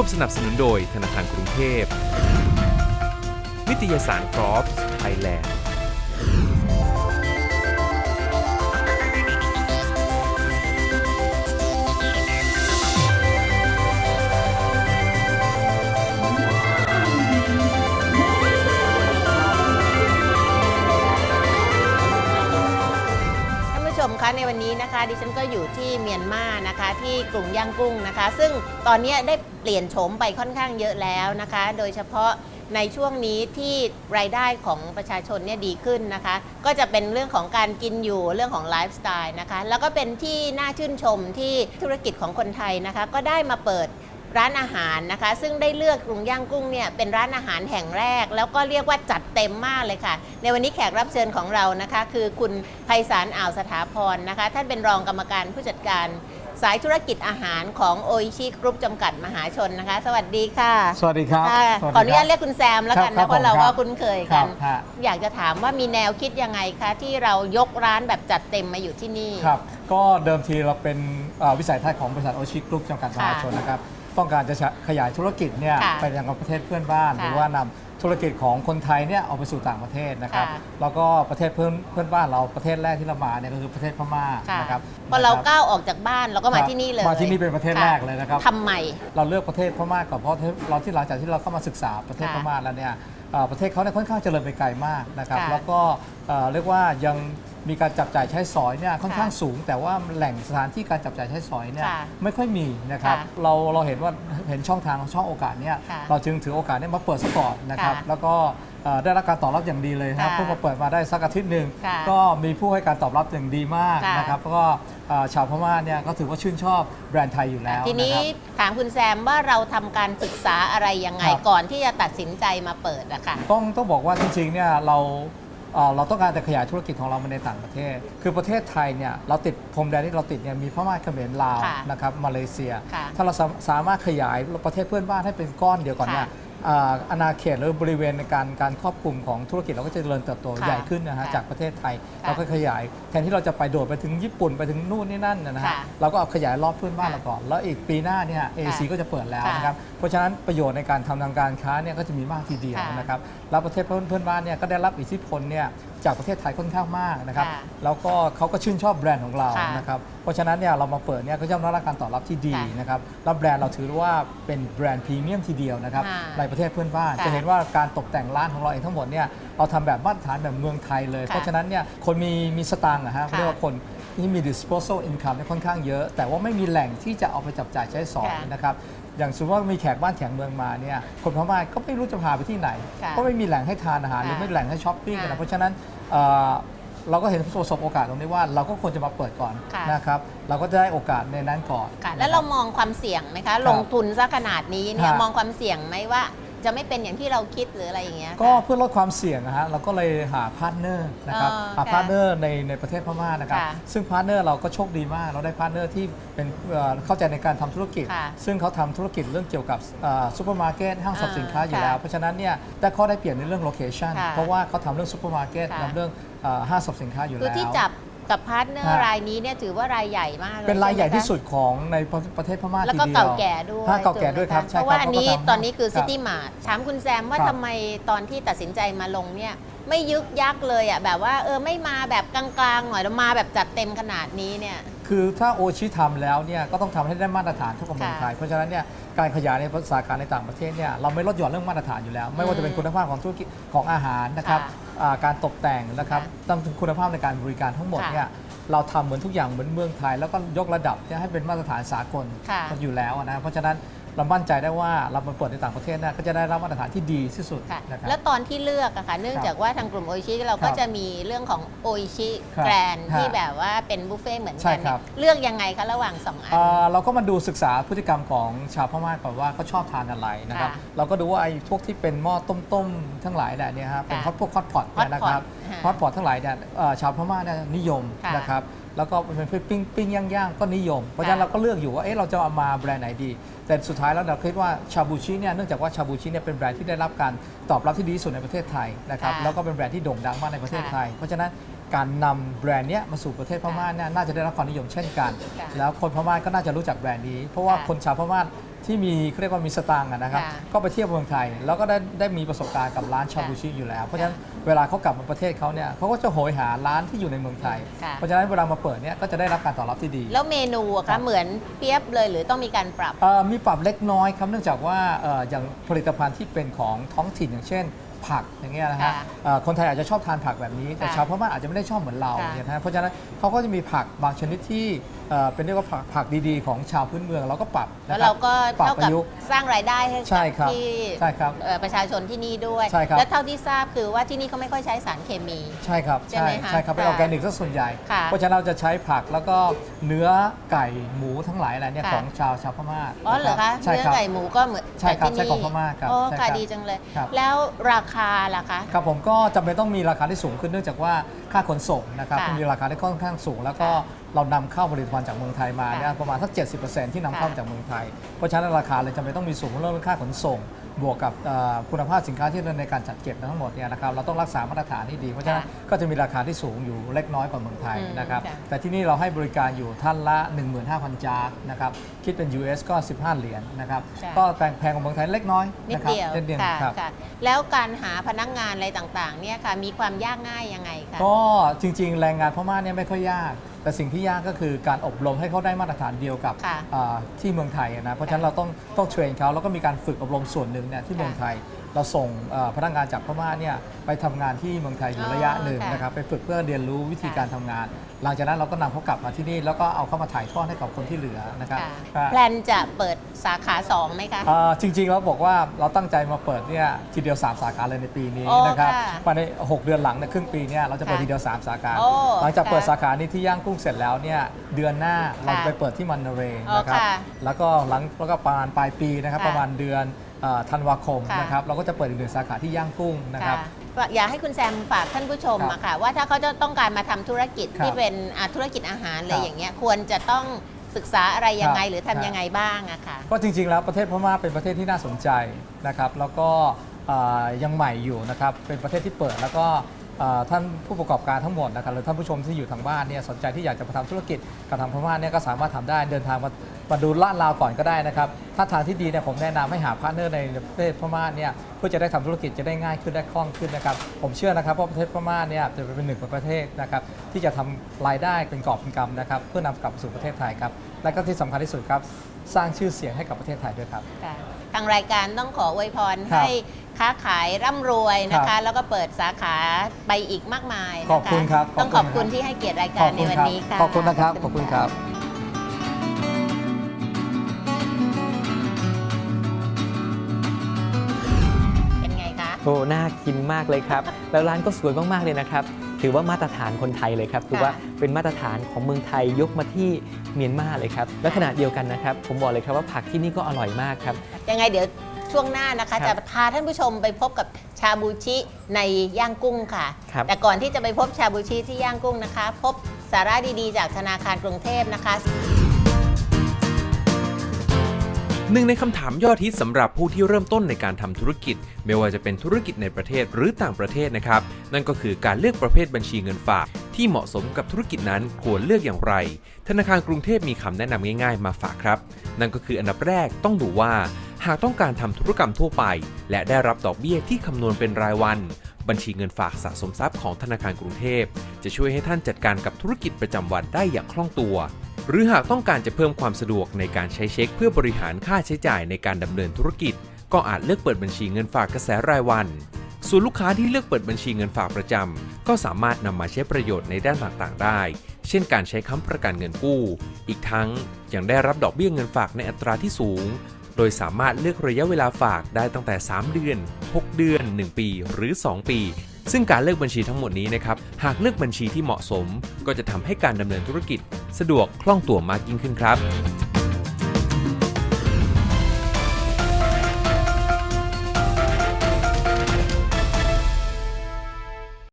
ร่วมสนับสนุนโดยธนาคารกรุงเทพ นิตยสารฟรอปไทยแลนด์ ดิฉันก็อยู่ที่เมียนมานะคะ ที่กรุงย่างกุ้งนะคะ ซึ่งตอนนี้ได้เปลี่ยนโฉมไปค่อนข้างเยอะแล้วนะคะ โดยเฉพาะในช่วงนี้ที่รายได้ของประชาชนเนี่ยดีขึ้นนะคะ ก็จะเป็นเรื่องของการกินอยู่เรื่องของไลฟ์สไตล์นะคะ แล้วก็เป็นที่น่าชื่นชมที่ธุรกิจของคนไทยนะคะ ก็ได้มาเปิด ร้านอาหารนะคะ ซึ่งได้เลือกกรุงย่างกุ้งเนี่ยเป็นร้านอาหารแห่งแรก แล้วก็เรียกว่าจัดเต็มมากเลยค่ะ ในวันนี้แขกรับเชิญของเรานะคะ คือคุณไพศาลอ่าวสถาพรนะคะ ท่านเป็นรองกรรมการผู้จัดการ สายธุรกิจอาหารของโออิชิกรุ๊ปจำกัดมหาชนนะคะ สวัสดีค่ะสวัสดีครับค่ะสวัสดีขออนุญาตคเรียกคุณแซมแล้วกันครันะบเพราะเราผมครับก็คุ้นเคยคกัรันบฮะ อยากจะถามว่ามีแนวคิดยังไงคะ ที่เรายกร้านแบบจัดเต็มมาอยู่ที่นี่ ครับ ก็เดิมทีเราเป็นเอ่อวิสัยทัศน์ของบริษัทโอชิกรุ๊ปจำกัดมหาชนนะครับ ต้องการจะขยายธุรกิจเนี่ยค่ะไปยังประเทศเพื่อนบ้าน ค่ะหรือว่านำธุรกิจของคนไทยเนี่ยเอาไปสู่ต่างประเทศนะครับ ค่ะ แล้วก็ประเทศเพื่อนเพื่อนบ้านเราประเทศแรกที่เรามาเนี่ยก็คือประเทศพม่าค่ะนะครับพอเรานะครับก้าวออกจากบ้านเราก็มาที่นี่เลยมาที่นี่เป็นประเทศค่แรกเลยนะครับ ทำไมเราเลือกประเทศพม่าก่อนเพราะเราที่หลังจากที่เราเข้ามาศึกษาประเทศค่ะพม่าแล้วเนี่ยเอ่อประเทศเขาเนี่ยค่อนข้างเจริญไปไกลมากนะครับ ค่ะแล้วก็ เอ่อเรียกว่ายังมีการจับจ่ายใช้สอยเนี่ยค่อนข้างค่ะสูง แต่ว่าแหล่งสถานที่การจับจ่ายใช้สอยเนี่ยค่ะไม่ค่อยมีนะครับค่ะเราเราเห็นว่าเห็นช่องทางช่องโอกาสเนี่ยค่ะเราจึงถือโอกาสเนี้มาเปิดซะก่อนนะครับค่ะแล้วก็เอ่อได้รับการตอบรับอย่างดีเลยนะครับค่ะเพิ่งมาเปิดมาได้สักอาทิตย์หนึ่งค่ะก็มีผู้ให้การตอบรับอย่างดีมากค่ะ นะครับแล้วก็เอ่อชาวพม่าเนี่ยก็ถือว่าชื่นชอบแบรนด์ไทยอยู่แล้วทีนี้นะครับ ถามคุณแซมว่าเราทำการศึกษาอะไรยังไงครับ ก่อนที่จะตัดสินใจมาเปิดอะค่ะ ต้องต้องบอกว่าจริงๆเนี่ยเรา เอ่อเราต้องการจะขยายธุรกิจของเรามาในต่างประเทศ คือประเทศไทยเนี่ยเราติดพรมแดนที่เราติดเนี่ยมีพม่าเขมรลาวค่ะนะครับมาเลเซีย ค่ะถ้าเราสาสามารถขยายประเทศเพื่อนบ้านให้เป็นก้อนเดียวก่อนเนี่ยค่ะ อ่าอาณาเขตหรือบริเวณในการการครอบคลุมของธุรกิจเราก็จะเจริญเติบโตค่ะใหญ่ขึ้นนะฮะค่ะจากประเทศไทยค่ะเราก็ขยายแทนที่เราจะไปโดดไปถึงญี่ปุ่นไปถึงนู่นนี่นั่นนะฮะค่ะเราก็เอาขยายรอบเพื่อนบ้านค่ะเราก่อน แล้วอีกปีหน้าเนี่ยเอซีค่ะก็จะเปิดแล้วค่ะนะครับเพราะฉะนั้นประโยชน์ในการทำทางการค้าเนี่ยก็จะมีมากทีเดียวค่ะนะครับแล้วประเทศเพื่อนเพื่อนบ้านเนี่ยก็ได้รับอิทธิพลเนี่ยจากประเทศไทยค่อนข้างมากนะครับค่ะแล้วก็เขาก็ชื่นชอบแบรนด์ของเราค่ะนะครับเพราะฉะนั้นเนี่ยเรามาเปิดเนี่ยก็ย่อมได้รับการตอบรับที่ดีค่ะนะครับแล้วแบรนด์เราถือว่าเป็นแบรนด์พรีเมียมทีเดียวนะครับค่ะในประเทศเพื่อนบ้านค่ะจะเห็นว่าการตกแต่งร้านของเราเองทั้งหมดเนี่ยเราทำแบบมาตรฐานแบบเมืองไทยเลย ค่ะเพราะฉะนั้นเนี่ยคนมีมีสตางค์อะฮะค่ะเรียกว่าคน ที่มี disposable income เนี่ยค่อนข้างเยอะ แต่ว่าไม่มีแหล่งที่จะเอาไปจับจ่ายใช้สอยค่ะนะครับ อย่างสมมติว่ามีแขกบ้านแขกเมืองมาเนี่ยคนพม่าก็ไม่รู้จะพาไปที่ไหน ค่ะก็ไม่มีแหล่งให้ทานอาหารหรือค่ะไม่มีแหล่งให้ช้อปปิ้งกันค่ะนะเพราะฉะนั้นเอ่อเราก็เห็นประสบโอกาสตรงนี้ว่าเราก็ควรจะมาเปิดก่อนค่ะ นะครับเราก็จะได้โอกาสในนั้นก่อนค่ะนะคบแล้วเรามองความเสี่ยงไหมคะ ลงทุนซะขนาดนี้เนี่ยฮะมองความเสี่ยงไหมว่า จะไม่เป็นอย่างที่เราคิดหรืออะไรอย่างเงี้ยก็ค่ะ เพื่อลดความเสี่ยงนะฮะเราก็เลยหาพาร์ทเนอร์นะครับอ๋อหาค่ะพาร์ทเนอร์ในในประเทศพม่านะครับค่ะซึ่งพาร์ทเนอร์เราก็โชคดีมาก เราได้พาร์ทเนอร์ที่เป็นเอ่อเข้าใจในการทำธุรกิจ ค่ะซึ่งเขาทำธุรกิจเรื่องเกี่ยวกับซูเปอร์มาร์เก็ตห้างสรรพสินค้าอยู่ค่ะแล้วเพราะฉะนั้นเนี่ยได้ข้อได้เปรียบในเรื่องโลเคชันค่ะเพราะว่าเขาทำเรื่องซูเปอร์มาร์เก็ตค่ะ ทำเรื่องเอ่อห้างสรรพสินค้าอยู่คือแล้วที่จับ กับพาร์ทเนอร์ฮะ รายนี้เนี่ยถือว่ารายใหญ่มากเลยเป็นรายใหญ่ช่ไมคะที่สุดของในประเทศพม่าแล้วทีก็เดียวเก่าแก่ด้วยฮะเก่าแก่ด้วยครับถูกไหมะใช่เพราะว่าอันนี้เขาก็ทำตอนนี้คือคซิรับ ตี้มาร์ทถามคุณแซมว่าครับ ทำไมตอนที่ตัดสินใจมาลงเนี่ยไม่ยึกยักเลยอะแบบว่าเออไม่มาแบบกลางๆหน่อยแล้วมาแบบจัดเต็มขนาดนี้เนี่ย คือถ้าโอชิทำแล้วเนี่ยก็ต้องทำให้ได้มาตรฐานเท่ากับเมืองไทย เพราะฉะนั้นเนี่ยการขยายในภาษาการในต่างประเทศเนี่ยเราไม่ลดหย่อนเรื่องมาตรฐานอยู่แล้ว ไม่ว่าจะเป็นคุณภาพของธุรกิจของอาหารนะครับ ค่ะ อ่าการตกแต่งนะครับค่ะต้องถึงคุณภาพในการบริการทั้งหมดค่ะเนี่ยเราทำเหมือนทุกอย่างเหมือนเมืองไทย แล้วก็ยกระดับเนี่ยให้เป็นมาตรฐานสากลค่ะอยู่แล้วนะเพราะฉะนั้น เรามั่นใจได้ว่าเรามาเปิดในต่างประเทศเนี่ยก็จะได้รับมาตรฐานที่ดีที่สุดค่ะนะครับ แล้วตอนที่เลือกอะค่ะเนื่องครับจากว่าทางกลุ่มโออิชิเราคก็รับจะมีเรื่องของโออิชิครับแกรนฮะที่แบบว่าเป็นบุฟเฟ่ต์เหมือนใช่กันครับ เนี่ยเลือกยังไงคะระหว่างสองอันอ่าเราก็มาดูศึกษาพฤติกรรมของชาวพม่าก่อนว่าเขาชอบทานอะไรนะครับ ค่ะเราก็ดูว่าไอ้พวกที่เป็นหม้อต้มๆทั้งหลายแหละเนี่ยครับเป็นค่ะฮอตพวกฮอตพอต hot เนี่ยนะครับ pot ฮะฮอตพอตทั้งหลายเนี่ยเอ่อชาวพม่าเนี่ยนิยมค่ะ นะครับ แล้วก็เป็นปิ้งปิ้งย่างๆก็นิยม เพราะฉะนั้นค่ะเราก็เลือกอยู่ว่าเอ๊ะเราจะเอามาแบรนด์ไหนดี แต่สุดท้ายแล้วเราคิดว่าชาบูชิเนี่ยเนื่องจากว่าชาบูชิเนี่ยเป็นแบรนด์ที่ได้รับการตอบรับที่ดีที่สุดในประเทศไทยนะครับค่ะแล้วก็เป็นแบรนด์ที่โด่งดังมากในประเทศค่ะไทย เพราะฉะนั้นการนำแบรนด์เนี้ยมาสู่ประเทศพม่าเนี่ยน่าจะได้รับความนิยมเช่นกัน ค่ะแล้วคนพม่าก็น่าจะรู้จักแบรนด์นี้ เพราะว่าค่ะ คนชาวพม่า ที่มีเขาเรียกว่ามีสตางค์อะนะครับ ค่ะก็ไปเที่ยวเมืองไทย แล้วก็ได้ได้มีประสบการณ์กับร้านชาบูชิอยู่แล้ว เพราะฉะนั้นเวลาเขากลับมาประเทศเขาเนี่ยเขาก็จะโหยหาร้านที่อยู่ในเมืองไทย ค่ะ เพราะฉะนั้นเวลามาเปิดเนี่ยก็จะได้รับการตอบรับที่ดี แล้วเมนูอะครัคะบ เหมือนเปียบเลยหรือต้องมีการปรับ เอ่อมีปรับเล็กน้อยครับเนื่องจากว่าเอ่ออย่างผลิตภัณฑ์ที่เป็นของท้องถิ่นอย่างเช่น ผักอย่างเงี้ยนะฮะค่ะเอ่อคนไทยอาจจะชอบทานผักแบบนี้ แต่ค่ะชาวพม่าอาจจะไม่ได้ชอบเหมือนเราค่ะเนี่ยนะฮะเพราะฉะนั้นเขาก็จะมีผักบางชนิดที่เอ่อเป็นเรียกว่าผักผักดีๆ ของชาวพื้นเมืองเราก็ปรับนะแล้วคบเราก็ปรับเท่าปกับระยุกต์ สร้างรายได้ให้ใช่กับครับที่ใช่ครับเอ่อประชาชนที่นี่ด้วย ใช่ครับ และเท่าที่ทราบคือว่าที่นี่เขาไม่ค่อยใช้สารเคมี ใช่ครับใช่ไหมคะใช่ครับเป็นอค่ะอร์แกนิกซะส่วนใหญ่ ค่ะเพราะฉะนั้นเราจะใช้ผักแล้วก็เนื้อไก่หมูทั้งหลายอะไรเนี่ยค่ะ ของชาวชาวพม่าอ๋อเหรอคะใช่เนื้อครับ ไก่หมูก็เหมือนใช่ครับแต่ที่ใช่ของพม่าครับโอ้ใช่ครับค่ะดีจังเลย ครับ แล้วราคาล่ะคะ ครับผมก็จำเป็นต้องมีราคาที่สูงขึ้นเนื่องจากว่าค่าขนส่งนะครับค่ะมีราคาที่ค่อนข้างสูง แล้วก็เรานำเข้าผลิตภัณฑ์จากเมืองไทยมาเนี่ยค่ะประมาณสัก 70%ที่นำเข้าค่ะจากเมืองไทย เพราะฉะนั้นราคาเลยจำเป็นต้องมีสูงเรื่องค่าขนส่ง บวกกับเอ่อคุณภาพสินค้าที่ในการจัดเก็บทั้งหมดเนี่ยนะครับเราต้องรักษามาตรฐานที่ดีเพราะฉะนั้นก็จะมีราคาที่สูงอยู่เล็กน้อยกว่าเมืองไทยอืมนะครับค่ะ แต่ที่นี่เราให้บริการอยู่ท่านละ 15,000 จาร์นะครับคิดเป็น US ก็ 15 เหรียญนะครับค่ะก็แพงแพงกว่าเมืองไทยเล็กน้อยนิดนะครับเดียวนิดเดียวค่ะครับ ค่ะ แล้วการหาพนักงานอะไรต่างๆ เนี่ยค่ะ มีความยากง่ายยังไงคะ ก็จริงๆ แรงงานพม่าเนี่ยไม่ค่อยยาก แต่สิ่งที่ยากก็คือการอบรมให้เขาได้มาตรฐานเดียวกับค่ะอ่าที่เมืองไทยอะนะเพราะฉะนั้นเราต้องต้องเทรนเขาแล้วก็มีการฝึกอบรมส่วนหนึ่งเนี่ยที่เมืองไทย เราส่งเอ่อพนักงานจากพม่าเนี่ยไปทำงานที่เมืองไทยอยู่ระยะหนึ่งอ๋อค่ะนะครับไปฝึกเพื่อเรียนรู้วิธีค่ะการทำงาน หลังจากนั้นเราก็นำเขากลับมาที่นี่ แล้วก็เอาเข้ามาถ่ายทอดให้กับคนที่เหลือนะครับค่ะอ่าแพลนจะเปิดสาขาสองไหมคะอ่าจริงๆเราบอกว่าเราตั้งใจมาเปิดเนี่ยทีเดียว 3 สาขาเลยในปีนี้โอ้นะครับค่ะภายใน 6 เดือนหลังเนี่ยครึ่งปีเนี่ยเราจะเปิดค่ะทีเดียว 3 สาขาโอ้หลังจากเปิดค่ะสาขานี้ที่ย่างกุ้งเสร็จแล้วเนี่ยเดือนหน้าเราจะไปเปิดที่มันนาเรย์อ๋อนะครับค่ะแล้วก็หลังแล้วก็ประมาณปลายปีนะครับค่ะประมาณเดือนเอ่อธันวาคมค่ะ นะครับเราก็จะเปิดอีกหนึ่งสาขาที่ย่างกุ้งนะครับ ค่ะอยากให้คุณแซมฝากท่านผู้ชมครับอะค่ะ ว่าถ้าเขาจะต้องการมาทำธุรกิจครับที่เป็นอ่าธุรกิจอาหารเลครัยบอย่างเงี้ยควรจะต้องศึกษาอะไรยังไงครับหรือครัทำบยังไงบ้างอะค่ะ ก็จริงๆ แล้วประเทศพม่าเป็นประเทศที่น่าสนใจนะครับ แล้วก็เอ่อยังใหม่อยู่นะครับ เป็นประเทศที่เปิดแล้วก็เอ่อ ท่านผู้ประกอบการทั้งหมดนะครับหรือท่านผู้ชมที่อยู่ทางบ้านเนี่ยสนใจที่อยากจะมาทำธุรกิจกับทางพม่าเนี่ยก็สามารถทำได้เดินทางมามาดูลาดราวก่อนก็ได้นะครับถ้าทางที่ดีเนี่ยผมแนะนำให้หาพาร์ทเนอร์ในประเทศพม่าเนี่ยเพื่อจะได้ทำธุรกิจจะได้ง่ายขึ้นได้คล่องขึ้นนะครับผมเชื่อนะครับว่าประเทศพม่าเนี่ยจะเป็นหนึ่งในประเทศนะครับที่จะทำรายได้เป็นกอบเป็นกำนะครับเพื่อนำกลับสู่ประเทศไทยครับและก็ที่สำคัญที่สุดครับสร้างชื่อเสียงให้กับประเทศไทยด้วยครับค่ะทางรายการต้องขออวยพรครับให้ ค้าขายร่ำรวยนะครัคะ บแล้วก็เปิดสาขาไปอีกมากมายนะะขอบคุณครับต้องขขออบบคุคุณณครับ ที่ให้เกียรติรายการในวันนี้ค่ะ ขอบคุณนะครับ ขอบคุณครับเป็นไงคะ โอ้น่ากินมากเลยครับ แล้วร้านก็สวยมาก ๆ เลยนะครับ ถือว่ามาตรฐานคนไทยเลยครับ คือว่าเป็นมาตรฐานของเมืองไทยยกมาที่เมียนมาเลยครับ และขณะเดียวกันนะครับ ผมบอกเลยครับว่าผักที่นี่ก็อร่อยมากครับ ยังไงเดี๋ยว ช่วงหน้านะคะ ครัจะบพาท่านผู้ชมไปพบกับชาบูชิในย่างกุ้งค่ะ ครับ แต่ก่อนที่จะไปพบชาบูชิที่ย่างกุ้งนะคะ พบสาระดีๆ จากธนาคารกรุงเทพนะคะ หนึ่งในคำถามยอดฮิตสำหรับผู้ที่เริ่มต้นในการทำธุรกิจ ไม่ว่าจะเป็นธุรกิจในประเทศหรือต่างประเทศนะครับ นั่นก็คือการเลือกประเภทบัญชีเงินฝาก ที่เหมาะสมกับธุรกิจนั้นควรเลือกอย่างไร ธนาคารกรุงเทพมีคำแนะนำง่ายๆมาฝากครับ นั่นก็คืออันดับแรกต้องดูว่า หากต้องการทำธุรกรรมทั่วไป และได้รับดอกเบี้ยที่คำนวณเป็นรายวัน บัญชีเงินฝากสะสมทรัพย์ของธนาคารกรุงเทพ จะช่วยให้ท่านจัดการกับธุรกิจประจำวันได้อย่างคล่องตัว หรือหากต้องการจะเพิ่มความสะดวกในการใช้เช็ค เพื่อบริหารค่าใช้จ่ายในการดำเนินธุรกิจ ก็อาจเลือกเปิดบัญชีเงินฝากกระแสรายวันส่วนลูกค้าที่เลือกเปิดบัญชีเงินฝากประจำ ก็สามารถนำมาใช้ประโยชน์ในด้านต่างๆ ได้ เช่นการใช้ค้ำประกันเงินกู้ อีกทั้งยังได้รับดอกเบี้ยเงินฝากในอัตราที่สูง โดยสามารถเลือกระยะเวลาฝากได้ตั้งแต่ 3 เดือน 6 เดือน 1 ปีหรือ 2 ปี ซึ่งการเลือกบัญชีทั้งหมดนี้นะครับ หากเลือกบัญชีที่เหมาะสม ก็จะทำให้การดำเนินธุรกิจ สะดวกคล่องตัวมากยิ่งขึ้นครับ